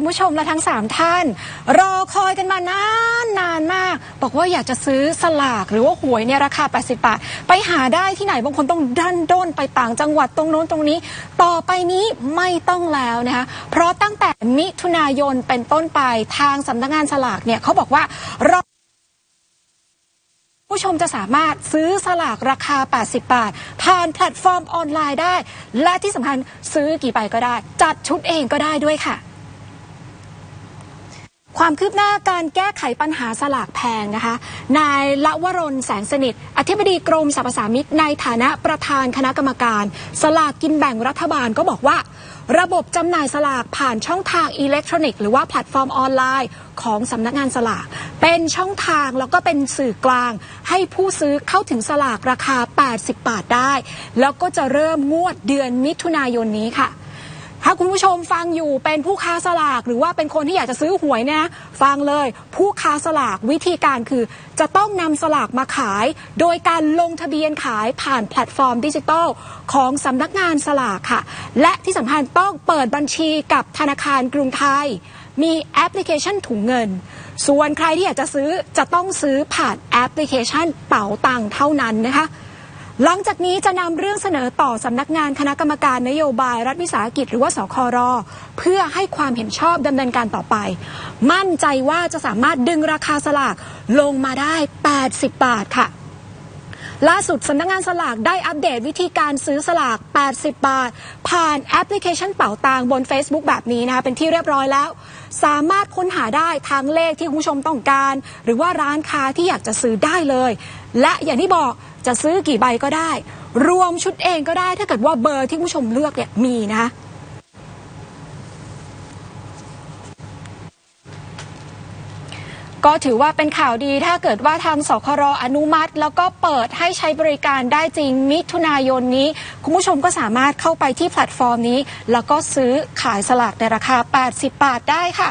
คุณผู้ชมและทั้ง 3 ท่าน รอคอยกันมานานนานมาก บอกว่าอยากจะซื้อสลากหรือว่าหวยเนี่ยราคา 80 บาท ไปหาได้ที่ไหนบางคนต้องดันด้นไปต่างจังหวัดตรงโน้นตรงนี้ ต่อไปนี้ไม่ต้องแล้วนะคะเพราะตั้งแต่มิถุนายนเป็นต้นไปทางสำนักงานสลากเนี่ยเขาบอกว่ารอผู้ชมจะสามารถซื้อสลากราคา 80 บาท ผ่านแพลตฟอร์มออนไลน์ได้ และที่สำคัญซื้อกี่ใบก็ได้ จัดชุดเองก็ได้ด้วยค่ะ ความคืบหน้าการแก้ไขปัญหาสลากแพงนะคะ นายละวรนแสงสนิท อธิบดีกรมสรรพสามิตในฐานะประธานคณะกรรมการ สลากกินแบ่งรัฐบาลก็บอกว่า ระบบจำหน่ายสลากผ่านช่องทางอิเล็กทรอนิกส์หรือว่าแพลตฟอร์มออนไลน์ของสำนักงานสลาก เป็นช่องทางแล้วก็เป็นสื่อกลาง ให้ผู้ซื้อเข้าถึงสลากราคา 80 บาทได้ แล้วก็จะเริ่มงวดเดือนมิถุนายนนี้ค่ะ ถ้าคุณผู้ชมฟังอยู่เป็นผู้ค้าสลากหรือว่าเป็นคนที่อยากจะซื้อหวยเนะฟังเลยผู้ค้าสลากวิธีการคือ จะต้องนำสลากมาขาย โดยการลงทะเบียนขายผ่านแพลตฟอร์มดิจิทัลของสำนักงานสลากค่ะ และที่สำคัญต้องเปิดบัญชีกับธนาคารกรุงไทย มีแอปพลิเคชันถุงเงิน ส่วนใครที่อยากจะซื้อจะต้องซื้อผ่านแอปพลิเคชันเป๋าตังเท่านั้นนะคะ หลังจากนี้จะนำเรื่องเสนอต่อสำนักงานคณะกรรมการนโยบายรัฐวิสาหกิจหรือว่าสครเพื่อให้ความเห็นชอบดำเนินการต่อไป มั่นใจว่าจะสามารถดึงราคาสลากลงมาได้ 80 บาทค่ะ ล่าสุดสำนักงานสลากได้อัปเดตวิธีการซื้อสลาก 80 บาท ผ่านแอปพลิเคชันเป๋าตังบน Facebook แบบนี้นะคะเป็นที่เรียบร้อยแล้ว สามารถค้นหาได้ทั้งเลขที่คุณผู้ชมต้องการ หรือว่าร้านค้าที่อยากจะซื้อได้เลย และอย่างที่บอกจะซื้อกี่ใบก็ได้ รวมชุดเองก็ได้ถ้าเกิดว่าเบอร์ที่คุณผู้ชมเลือกเนี่ยมีนะคะ ก็ถือว่าเป็นข่าวดีถ้าเกิดว่าทางสครออนุมัติ แล้วก็เปิดให้ใช้บริการได้จริงมิถุนายนนี้ คุณผู้ชมก็สามารถเข้าไปที่แพลตฟอร์มนี้ แล้วก็ซื้อขายสลากในราคา 80 บาทได้ค่ะ